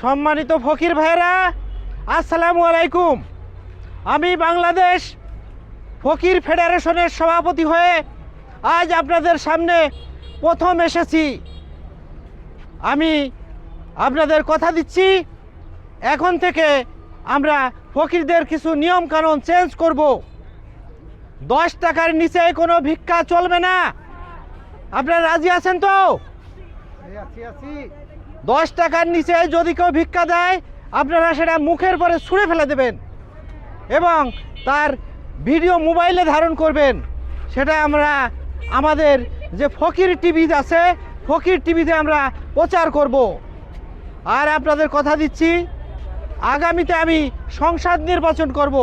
সম্মানিত ফকির ভাইরা আসসালামু আলাইকুম। আমি বাংলাদেশ ফকির ফেডারেশনের সভাপতি হয়ে আজ আপনাদের সামনে প্রথম এসেছি। আমি আপনাদের কথা দিচ্ছি, এখন থেকে আমরা ফকিরদের কিছু নিয়ম কানুন চেঞ্জ করব। দশ টাকার নিচে কোনো ভিক্ষা চলবে না। আপনারা রাজি আছেন তো? দশ টাকার নিচে যদি কেউ ভিক্ষা দেয়, আপনারা সেটা মুখের পরে ছুঁড়ে ফেলে দেবেন এবং তার ভিডিও মোবাইলে ধারণ করবেন। সেটা আমরা, আমাদের যে ফকির টিভি আছে, ফকির টিভিতে আমরা প্রচার করব। আর আপনাদের কথা দিচ্ছি, আগামীতে আমি সংসদ নির্বাচন করব।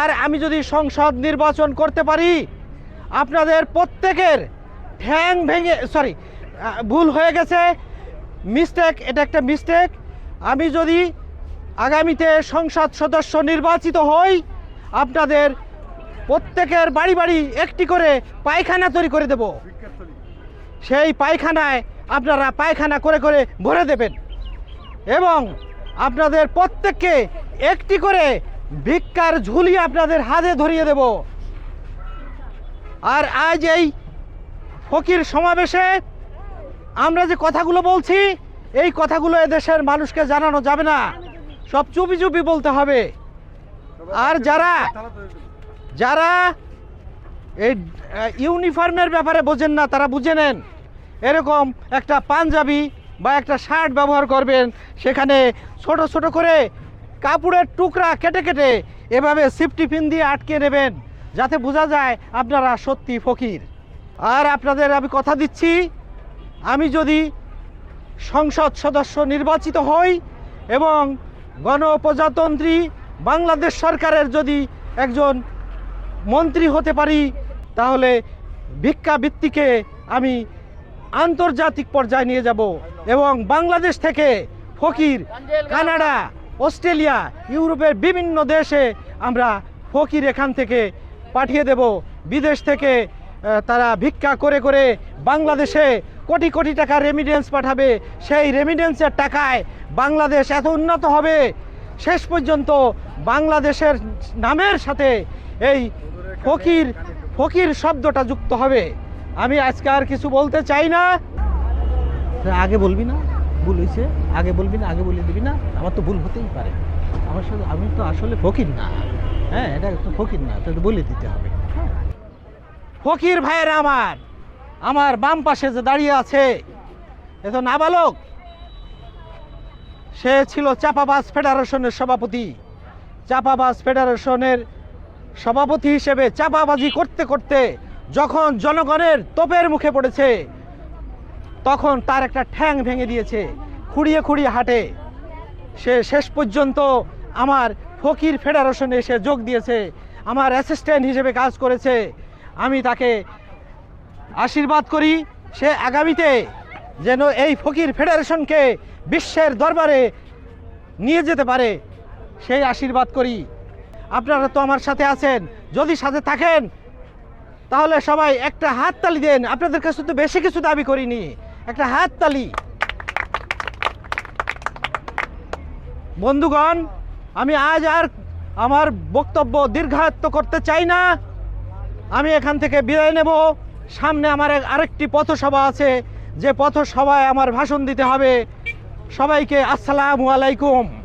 আর আমি যদি সংসদ নির্বাচন করতে পারি, আপনাদের প্রত্যেকের ঠ্যাং ভেঙে সরি ভুল হয়ে গেছে মিস্টেক এটা একটা মিস্টেক আমি যদি আগামীতে সংসদ সদস্য নির্বাচিত হই, আপনাদের প্রত্যেকের বাড়ি বাড়ি একটি করে পায়খানা তৈরি করে দেব। সেই পায়খানায় আপনারা পায়খানা করে করে ভরে দেবেন। এবং আপনাদের প্রত্যেককে একটি করে ভিক্ষার ঝুলি আপনাদের হাতে ধরিয়ে দেব। আর আজ এই ফকির সমাবেশে আমরা যে কথাগুলো বলছি, এই কথাগুলো এদেশের মানুষকে জানানো যাবে না। সব চুপি চুপি বলতে হবে। আর যারা যারা এই ইউনিফর্মের ব্যাপারে বোঝেন না, তারা বুঝে নেন। এরকম একটা পাঞ্জাবি বা একটা শার্ট ব্যবহার করবেন, সেখানে ছোট ছোট করে কাপড়ের টুকরা কেটে কেটে এভাবে সিফটি পিন দিয়ে আটকে নেবেন, যাতে বোঝা যায় আপনারা সত্যি ফকির। আর আপনাদের আমি কথা দিচ্ছি আমি যদি সংসদ সদস্য নির্বাচিত হই এবং গণপ্রজাতন্ত্রী বাংলাদেশ সরকারের যদি একজন মন্ত্রী হতে পারি, তাহলে ভিক্ষাবৃত্তিকে আমি আন্তর্জাতিক পর্যায়ে নিয়ে যাব এবং বাংলাদেশ থেকে ফকির কানাডা, অস্ট্রেলিয়া, ইউরোপের বিভিন্ন দেশে আমরা ফকির এখান থেকে পাঠিয়ে দেব। বিদেশ থেকে তারা ভিক্ষা করে করে বাংলাদেশে কোটি কোটি টাকা রেমিডেন্স পাঠাবে। সেই রেমিডেন্সের টাকায় বাংলাদেশ এত উন্নত হবে। শেষ পর্যন্ত বাংলাদেশের নামের সাথে এই ফকির ফকির শব্দটা যুক্ত হবে। আমি আজকে আর কিছু বলতে চাই না। আগে বলবি না? ভুল হয়েছে। আগে বলবি না? আগে বলে দিবি না? আমার তো ভুল হতেই পারে। আমার সাথে আমি তো আসলে ফকির না। হ্যাঁ এটা তো ফকির না। তো বলে দিতে হবে। হ্যাঁ। ফকির ভাইয়ের আমার। আমার বাম পাশে যে দাঁড়িয়ে আছে, এ তো নাবালক। সে ছিল চাপাবাস ফেডারেশনের সভাপতি। চাপাবাস ফেডারেশনের সভাপতি হিসেবে চাপাবাজি করতে করতে যখন জনগণের তোপের মুখে পড়েছে, তখন তার একটা ঠ্যাং ভেঙে দিয়েছে, খুঁড়িয়ে খুঁড়িয়ে হাঁটে। সে শেষ পর্যন্ত আমার ফকির ফেডারেশনে এসে যোগ দিয়েছে, আমার অ্যাসিস্ট্যান্ট হিসেবে কাজ করেছে। আমি তাকে আশীর্বাদ করি সে আগামীতে যেন এই ফকির ফেডারেশনকে বিশ্বের দরবারে নিয়ে যেতে পারে। সেই আশীর্বাদ করি। আপনারা তো আমার সাথে আছেন। যদি সাথে থাকেন, তাহলে সবাই একটা হাত তালি দেন। আপনাদের কাছে তো বেশি কিছু দাবি করিনি। একটা হাত তালি। বন্ধুগণ, আমি আজ আর আমার বক্তব্য দীর্ঘায়ত্ত করতে চাই না। আমি এখান থেকে বিদায় নেব। সামনে আমার আরেকটি পথসভা আছে। যে পথসভায় আমার ভাষণ দিতে হবে। সবাইকে আসসালামু আলাইকুম।